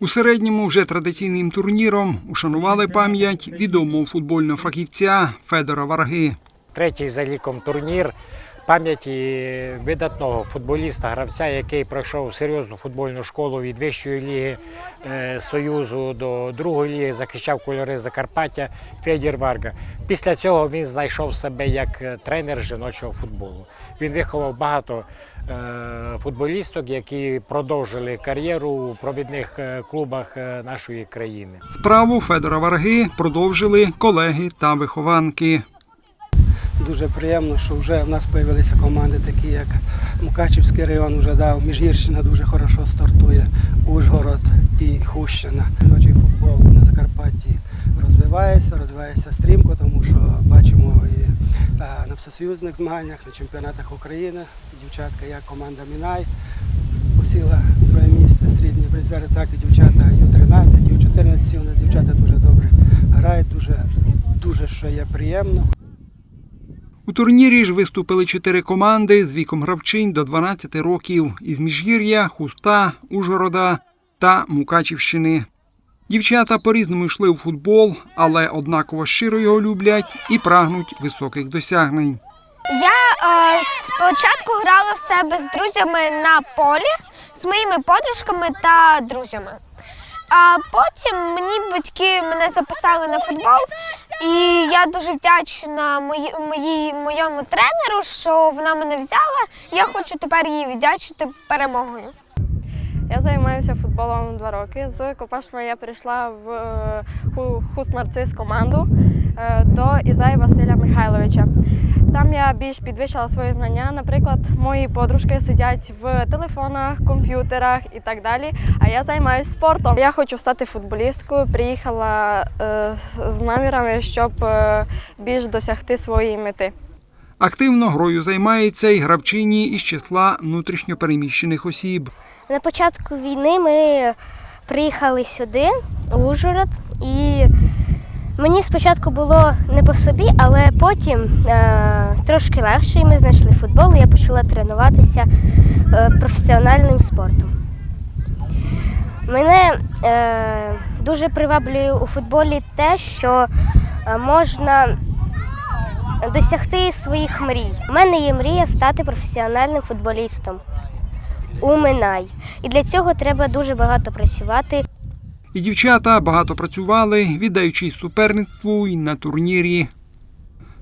У середньому вже традиційним турніром ушанували пам'ять відомого футбольного фахівця Федора Варги. Третій за ліком турнір пам'яті видатного футболіста, гравця, який пройшов серйозну футбольну школу від вищої ліги е, Союзу до другої ліги, захищав кольори Закарпаття Федір Варга. Після цього він знайшов себе як е, тренер жіночого футболу. Він виховав багато е, футболісток, які продовжили кар'єру у провідних клубах нашої країни. Справу Федора Варги продовжили колеги та вихованки. Дуже приємно, що вже в нас з'явилися команди, такі як Мукачівський район вже дав, Міжгірщина дуже хорошо стартує, Ужгород і Хущина. Жіночий футбол на Закарпатті розвивається, розвивається стрімко, тому що бачимо і е, на всесоюзних змаганнях, на чемпіонатах України. Дівчатка, як команда Мінай посіла друге місце, срібні призери, так і дівчата Ю-13, Ю-14. У нас дівчата дуже добре грають, дуже, дуже що є приємно. У турнірі ж виступили чотири команди з віком гравчинь до 12 років із Міжгір'я, Хуста, Ужгорода та Мукачівщини. Дівчата по-різному йшли у футбол, але однаково щиро його люблять і прагнуть високих досягнень. Я е, спочатку грала в себе з друзями на полі, з моїми подружками та друзями. А потім мені батьки мене записали на футбол, і я дуже вдячна мої, моїй, моєму тренеру, що вона мене взяла. Я хочу тепер їй віддячити перемогою. Я займаюся футболом два роки. З Копашва я прийшла в е, Хуст Нарцис команду е, до Ізаї Василя Михайловича. Там я більш підвищила свої знання. Наприклад, мої подружки сидять в телефонах, комп'ютерах і так далі. А я займаюся спортом. Я хочу стати футболісткою. Приїхала е, з намірами, щоб е, більш досягти своєї мети. Активно грою займається і гравчині із числа внутрішньопереміщених осіб. На початку війни ми приїхали сюди, у Ужгород, і мені спочатку було не по собі, але потім е, трошки легше, і ми знайшли футбол, і я почала тренуватися е, професіональним спортом. Мене е, дуже приваблює у футболі те, що е, можна досягти своїх мрій. У мене є мрія стати професіональним футболістом у Минай. І для цього треба дуже багато працювати. І дівчата багато працювали, віддаючись суперництву і на турнірі.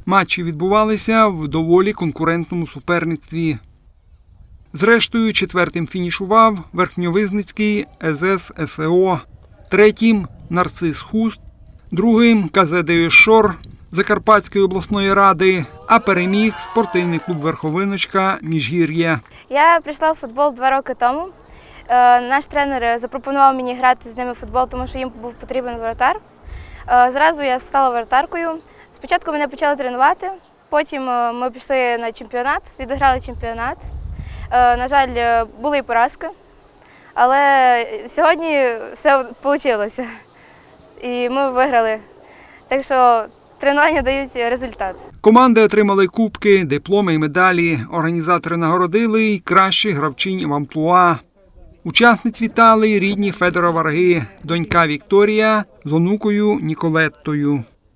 Матчі відбувалися в доволі конкурентному суперництві. Зрештою, четвертим фінішував Верхньовизницький СС СЕО, третім Нарцис Хуст, другим КЗ Шор Закарпатської обласної ради, а переміг спортивний клуб Верховиночка Міжгір'я. Я прийшла в футбол два роки тому. Е, Наш тренер запропонував мені грати з ними в футбол, тому що їм був потрібен воротар. Е, Зразу я стала воротаркою. Спочатку мене почали тренувати, потім е, ми пішли на чемпіонат, відіграли чемпіонат. На жаль, були і поразки, але сьогодні все вийшло. І ми виграли. Так що тренування дають результат. Команди отримали кубки, дипломи і медалі. Організатори нагородили й кращих гравчинь в амплуа. Учасниць вітали рідні Федора Варги, донька Вікторія з онукою Ніколеттою.